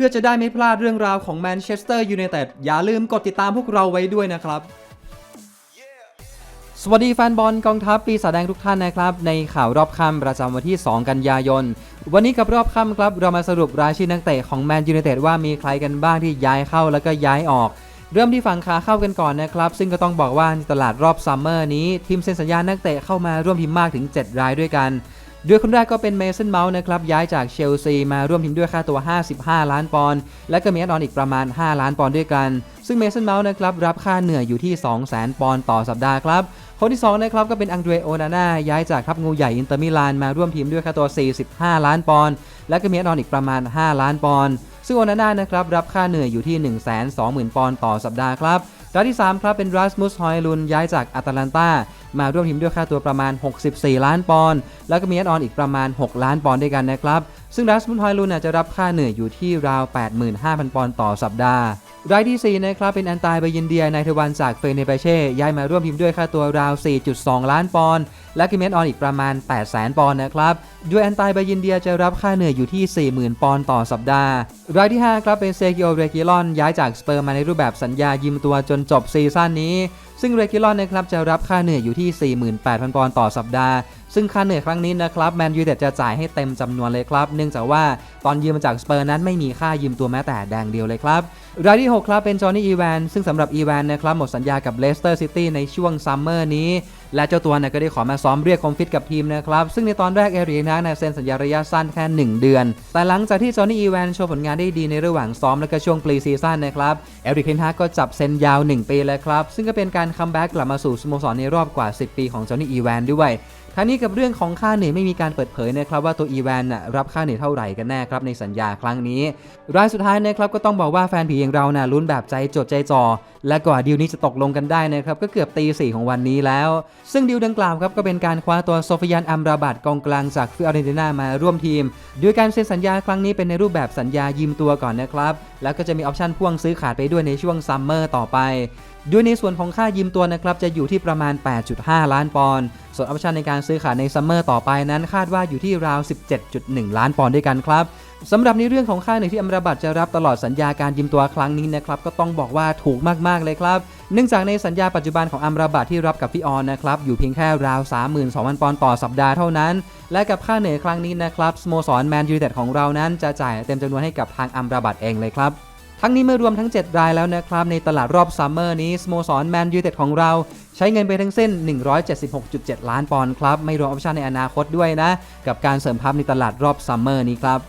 พื่อจะได้ไม่พลาดเรื่องราวของแมนเชสเตอร์ยูไนเต็ดอย่าลืมกดติดตามพวกเราไว้ด้วยนะครับ สวัสดีแฟนบอลกองทัพปีศาจแดงทุกท่านนะครับ ในข่าวรอบค่ำประจำวันที่ 2 กันยายน วันนี้กับรอบค่ำครับ เรามาสรุปรายชื่อนักเตะของแมนยูไนเต็ดว่ามีใครกันบ้างที่ย้ายเข้าแล้วก็ย้ายออกเริ่มที่ฝั่งขาเข้ากันก่อนนะครับ ซึ่งก็ต้องบอกว่าในตลาดรอบซัมเมอร์นี้ ทีมเซ็นสัญญานักเตะเข้ามาร่วมทีมมากถึง 7 รายด้วยกัน โดยคนแรกก็เป็นเมสันเมาส์นะครับย้ายจากเชลซีมาร่วมทีมด้วยค่าตัว 55 ล้านปอนด์และก็มีแอดออนอีกประมาณ 5 ล้านปอนด์ด้วยกัน ซึ่งเมสันเมาส์นะครับรับค่าเหนื่อยอยู่ที่ 200,000 ปอนด์ต่อสัปดาห์ครับคนที่2นะครับก็เป็นอังเดรโอนาน่าย้ายจากทัพงูใหญ่อินเตอร์มิลานมาร่วมทีมด้วยค่าตัว 45 ล้านปอนด์และก็มีแอดออนอีกประมาณ 5 ล้านปอนด์ซึ่งโอนาน่านะครับรับค่าเหนื่อยอยู่ที่ 120,000 ปอนด์ต่อสัปดาห์ครับ รายที่ 3 ครับเป็นรัสมุสฮอยลุนย้ายจากอาตาลันตามาร่วมทีมด้วยค่าตัวประมาณ 64 ล้านปอนด์แล้วก็มีแอดออนอีกประมาณ 6 ล้านปอนด์ด้วยกันนะครับ ซึ่งรัสมุสฮอยลุนจะรับค่าเหนื่อยอยู่ที่ราว 85,000 ปอนด์ต่อสัปดาห์ รายที่ 4 นะครับ เป็นอันตายบายินเดียในทวันจากเฟเนเบเช่ย้ายมาร่วมทีมด้วยค่าตัวราว 4.2 ล้านปอนด์และกิเมตออนอีกประมาณ 800,000ปอนด์นะครับด้วยอันตายบายินเดียจะรับค่าเหนื่อยอยู่ที่ 40,000 ปอนด์ต่อสัปดาห์ รายที่ 5 ครับ เป็นเซกิโอเรกิลอนย้ายจากสเปอร์มาในรูปแบบสัญญายืมตัวจนจบซีซั่นนี้ ซึ่งเรกิลอนนะครับจะรับค่าเหนื่อยอยู่ที่ 48,000 ปอนด์ต่อสัปดาห์ซึ่งค่าเหนื่อยครั้งนี้นะครับแมนยูเต็ดจะจ่ายให้เต็มจำนวนเลยครับ เนื่องจากว่าตอนยืมมาจากสเปอร์นั้นไม่มีค่ายืมตัวแม้แต่แดงเดียวเลยครับรายที่ 6 ครับเป็นจอห์นนี่อีแวนซึ่งสำหรับอีแวนนะครับหมดสัญญากับเลสเตอร์ซิตี้ในช่วงซัมเมอร์นี้ และเจ้าตัวเนี่ยก็ได้ขอมาซ้อมเรียกคอมฟิตกับทีมนะครับ ซึ่งในตอนแรกเอริกนะเนี่ยเซ็นสัญญาระยะสั้นแค่ 1 เดือน แต่หลังจากที่จอห์นนี่อีแวนโชว์ผลงานได้ดีในระหว่างซ้อมและก็ช่วงปรีซีซั่นนะครับเอริกเทนฮากก็จับเซ็นยาว 1 ปีเลยครับ ซึ่งก็เป็นการคัมแบ็กกลับมาสู่สโมสรในรอบกว่า 10 ปีของจอห์นนี่อีแวนด้วย ทั้งนี้กับเรื่องของค่าเหนื่อยไม่มีการเปิดเผยนะครับว่าตัวอีแวนน่ะรับค่าเหนื่อยเท่าไหร่กันแน่ครับในสัญญาครั้งนี้ รายสุดท้ายนะครับก็ต้องบอกว่าแฟนผีอย่างเราน่ะลุ้นแบบใจจดใจจ่อและกว่าดีลนี้จะตกลงกันได้นะครับก็เกือบตีสี่ของวันนี้แล้ว ซึ่งดีลดังกล่าวครับก็เป็นการคว้าตัวโซฟิยันอัมราบัตกองกลางจากฟิออเรนตินามาร่วมทีมโดยการเซ็นสัญญาครั้งนี้เป็นในรูปแบบสัญญายืมตัวก่อนนะครับแล้วก็จะมีออปชั่นพ่วงซื้อขาดไปด้วยในช่วงซัมเมอร์ต่อไป ด้วยในส่วนของค่ายืมตัวนะครับจะอยู่ที่ประมาณ 8.5 ล้านปอนด์ ส่วนออปชั่นในการซื้อขาดในซัมเมอร์ต่อไปนั้นคาดว่าอยู่ที่ราว 17.1 ล้านปอนด์ด้วยกันครับสำหรับในเรื่องของค่าเหนื่อยที่อัมราบัตจะรับตลอดสัญญาการยืมตัวครั้งนี้นะครับก็ต้องบอกว่าถูกมากๆเลยครับเนื่องจากในสัญญาปัจจุบันของอัมราบัตที่รับกับฟิออนนะครับอยู่เพียงแค่ราว 32,000 ปอนด์ต่อสัปดาห์เท่านั้น และกับค่าเหนื่อยครั้งนี้นะครับสโมสรแมนยูไนเต็ดของเรานั้นจะจ่ายเต็มจำนวนให้กับทางอัมราบัตเองเลยครับ ทั้งนี้เมื่อรวมทั้ง 7 รายแล้วนะครับ ในตลาดรอบซัมเมอร์นี้สโมสรแมนยูเต็ดของเราใช้เงินไปทั้งสิ้น 176.7 ล้านปอนด์ครับ ไม่รวมออปชั่นในอนาคตด้วยนะ กับการเสริมทัพในตลาดรอบซัมเมอร์นี้ครับ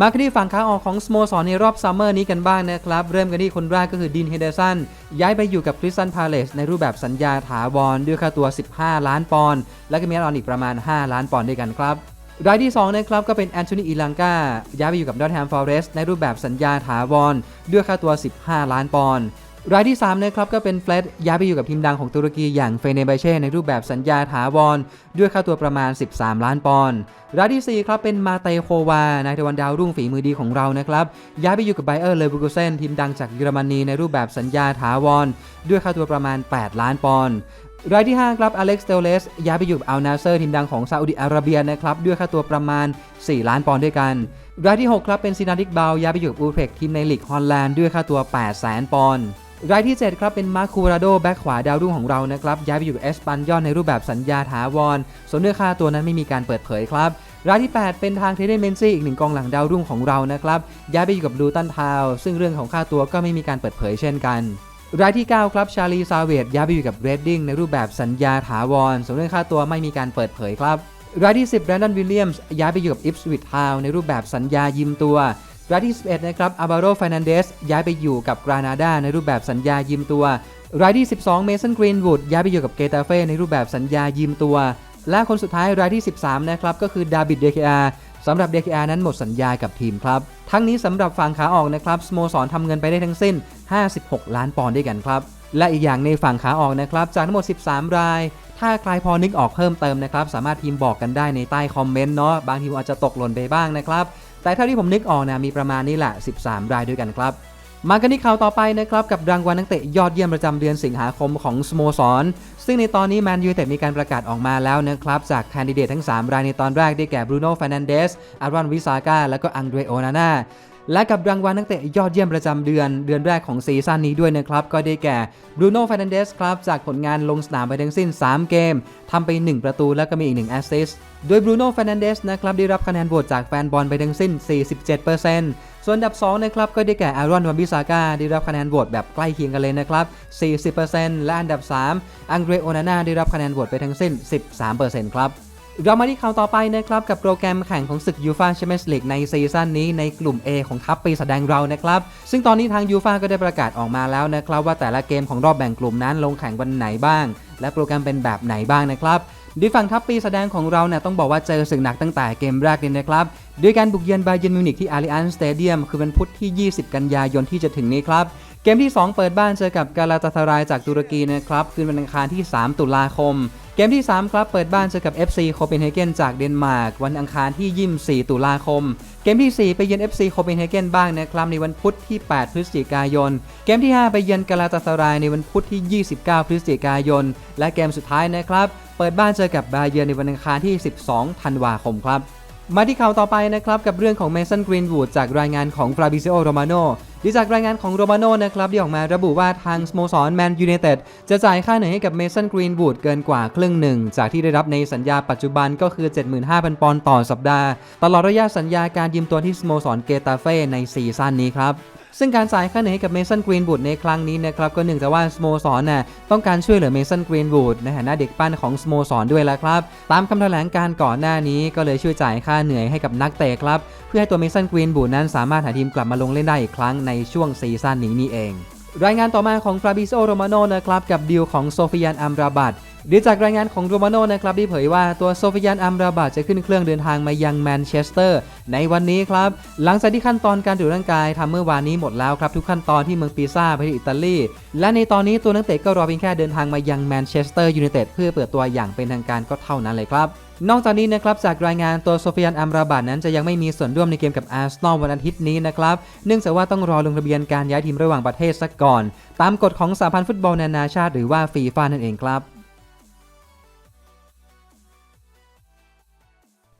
มาที่ฝั่งขาออกของสโมสรในรอบซัมเมอร์นี้กันบ้างนะครับ เริ่มกันที่คนแรกก็คือดินเฮเดอร์สันย้ายไปอยู่กับคริสตันพาเลสในรูปแบบสัญญาถาวรด้วยค่าตัว 15 ล้านปอนด์และก็มีออนอีกประมาณ 5 ล้านปอนด์ด้วยกันครับ รายที่ 2 นะครับ ก็เป็นแอนโทนีอีลังกาย้ายไปอยู่กับดอทแฮมฟอเรสในรูปแบบสัญญาถาวร ด้วยค่าตัว 15 ล้านปอนด์รายที่ 3 นะครับ ก็เป็นเฟลดย้ายไปอยู่กับทีมดังของตุรกีอย่างเฟเนเบเช่ในรูปแบบสัญญาถาวร ด้วยค่าตัวประมาณ 13 ล้านปอนด์รายที่ 4 ครับ เป็นมาเตโควานายตะวันดาวรุ่งฝีมือดีของเรานะครับ ย้ายไปอยู่กับไบเออร์เลเวอร์กูเซนทีมดังจากเยอรมนีในรูปแบบสัญญาถาวร ด้วยค่าตัวประมาณ 8 ล้านปอนด์ รายที่ 5 ครับอเล็กซ์เตเลสย้ายไปอยู่กับอัลนาเซอร์ทีมดังของซาอุดิอาระเบียนะครับ ด้วยค่าตัวประมาณ 4 ล้านปอนด์ด้วยกัน รายที่ 6 ครับเป็นซินาดิกบาวย้ายไปอยู่กับอูเพกทีมในลีกฮอลแลนด์ด้วยค่าตัว8แสนปอนด์รายที่ 7 ครับเป็นมาร์คูราโดแบ็กขวาดาวรุ่งของเรานะครับย้ายไปอยู่เอสปันยอนในรูปแบบสัญญาถาวร ส่วนด้วยค่าตัวนั้นไม่มีการเปิดเผยครับ รายที่ 8 เป็นทางเทเดนเมนซี่อีกหนึ่งกองหลังดาวรุ่งของเรานะครับย้ายไปอยู่กับลูตันทาวซึ่งเรื่องของค่าตัวก็ไม่มีการเปิดเผยเช่นกัน รายที่ 9 ครับชาลีซาเวตย้ายไปอยู่กับเรดดิ้งในรูปแบบสัญญาถาวรส่วนเรื่องค่าตัวไม่มีการเปิดเผยครับ รายที่ 10แบรนดอนวิลเลียมส์ย้ายไปอยู่กับอิฟสวิตทาวในรูปแบบสัญญายืมตัวรายที่ 11 นะครับอาบาโรฟ r นันเดสย้ายไปอยู่กับกรานาดาในรูปแบบสัญญายืมตัว รายที่ 12 เมสันกรีนวูดย้ายไปอยู่กับเกตาเฟ่ในรูปแบบสัญญายืมตัว และคนสุดท้ายรายที่ 13 นะครับก็คือดาบิดเดคอาสำหรับ DKR นั้นหมดสัญญากับทีมครับ ทั้งนี้สำหรับฝั่งขาออกนะครับสโมสรทำเงินไปได้ทั้งสิ้น 56 ล้านปอนด์ด้วยกันครับ และอีกอย่างในฝั่งขาออกนะครับจากทั้งหมด 13 ราย ถ้าใครพอนึกออกเพิ่มเติมนะครับสามารถพิมพ์บอกกันได้ในใต้คอมเมนต์เนาะบางทีอาจจะตกหล่นไปบ้างนะครับแต่เท่าที่ผมนึกออกนะมีประมาณนี้แหละ 13 รายด้วยกันครับ มากันที่ข่าวต่อไปนะครับกับรางวัลนักเตะยอดเยี่ยมประจำเดือนสิงหาคมของสโมสร ซึ่งในตอนนี้แมนยูแต่มีการประกาศออกมาแล้วนะครับ จากแคนดิเดตทั้ง 3 รายในตอนแรกได้แก่บรูโน่ฟ r นันเดสอารอนวิซาก้าและก็อังเดรโอนาน่าและกับรางวัลนักเตะยอดเยี่ยมประจำเดือน เดือนแรกของซีซั่นนี้ด้วยนะครับ ก็ได้แก่บรูโน่ฟ r น a นเดสครับ จากผลงานลงสนามไปทั้งสิ้น 3 เกมทำไป 1 ประตูแล้วก็มีอีก 1 แอสซิสต์โดยบรูโน่ฟ r น a นเดสนะครับได้รับคะแนนโหวตจากแฟนบอลไปทั้งสิ้น 47% ส่วนอันดับ 2 นะครับ ก็ได้แก่อารอนวันบิซาก้าได้รับคะแนนโหวตแบบใกล้เคียงกันเลยนะครับ 40%และอันดับ 3 อังเดรโอนาน่าได้รับคะแนนโหวตไปทั้งสิ้น 13%ครับเรามาที่ข่าวต่อไปนะครับ กับโปรแกรมแข่งของศึกยูฟาแชมเปี้ยนส์ลีกในซีซั่นนี้ในกลุ่ม A ของทัพปีแสดงเรานะครับ ซึ่งตอนนี้ทางยูฟาก็ได้ประกาศออกมาแล้วนะครับ ว่าแต่ละเกมของรอบแบ่งกลุ่มนั้นลงแข่งวันไหนบ้าง และโปรแกรมเป็นแบบไหนบ้างนะครับด้วยฝั่งทัพปีแสดงของเราเนี่ยต้องบอกว่าเจอศึกหนักตั้งแต่เกมแรกเลยนะครับ ด้วยการบุกเยือนบาเยนมิวนิกที่อาริอันสเตเดียมคือวันพุธที่ 20 กันยายนที่จะถึงนี้ครับ เกมที่ 2 เปิดบ้านเจอกับกาลาตาทารายจากตุรกีนะครับ คืนวันอังคารที่ 3 ตุลาคม เกมที่ 3 ครับเปิดบ้านเจอกับ FC โคเปนเฮเกนจากเดนมาร์กวันอังคารที่ 24 ตุลาคม เกมที่ 4 ไปเยือน FC โคเปนเฮเกนบ้างนะครับในวันพุธที่ 8 พฤศจิกายน เกมที่ 5 ไปเยือนกาลาตาทารายในวันพุธที่ 29 พฤศจิกายน และเกมสุดท้ายนะครับ เปิดบ้านเจอกับบาเยนในวันอังคารที่ 12 ธันวาคมครับ มาที่ข่าวต่อไปนะครับ กับเรื่องของเมสันกรีนวูดจากรายงานของฟราบิซิโอโรมาโนดีจากรายงานของโรมาโนนะครับที่ออกมาระบุว่าทางสโมสรแมนยูเนเต็ดจะจ่ายค่าเหนื่อยให้กับเมสันกรีนวูดเกินกว่าครึ่งหนึ่ง จากที่ได้รับในสัญญาปัจจุบันก็คือ 75,000 ปอนด์ต่อสัปดาห์ ตลอดระยะสัญญาการยืมตัวที่สโมสรเกตาเฟ่ในซีซั่นนี้ครับ ซึ่งการจ่ายค่าเหนื่อยกับเมสันกรีนวูดในครั้งนี้นะครับก็เนื่งจากว่าสโมสรน่ะต้องการช่วยเหลือเมสันกรีนวูดในฐานะเด็กปั้นของสโมสรด้วยแล้วครับ ตามคำแถลงการก่อนหน้านี้ก็เลยช่วยจ่ายค่าเหนื่อยให้กับนักเตะครับ เพื่อให้ตัวเมสันกรีนวูดนั้นสามารถหาทีมกลับมาลงเล่นได้อีกครั้งในช่วงซีซั่นนี้นี่เอง รายงานต่อมาของฟราบิโซโรมาโนนะครับกับดีลของโซฟิยานอัมราบัต ดีจากรายงานของโรมาโนนะครับที่เผยว่าตัวโซฟิยานอัมราบัตจะขึ้นเครื่องเดินทางมายังแมนเชสเตอร์ ในวันนี้ครับ หลังจากที่ขั้นตอนการตรวจร่างกายทำเมื่อวานนี้หมดแล้วครับ ทุกขั้นตอนที่เมืองปีซ่าประเทศอิตาลี และในตอนนี้ตัวนักเตะก็รอเพียงแค่เดินทางมายังแมนเชสเตอร์ยูไนเต็ดเพื่อเปิดตัวอย่างเป็นทางการก็เท่านั้นเลยครับนอกจากนี้นะครับจากรายงานตัวโซฟิยันอัมราบัตนั้นจะยังไม่มีส่วนร่วมในเกมกับอาร์เซนอลวันอาทิตย์นี้นะครับเนื่องจากว่าต้องรอลงทะเบียนการย้ายทีมระหว่างประเทศซะก่อน ตามกฎของสหพันธ์ฟุตบอลนานาชาติหรือว่าฟีฟ่านั่นเองครับ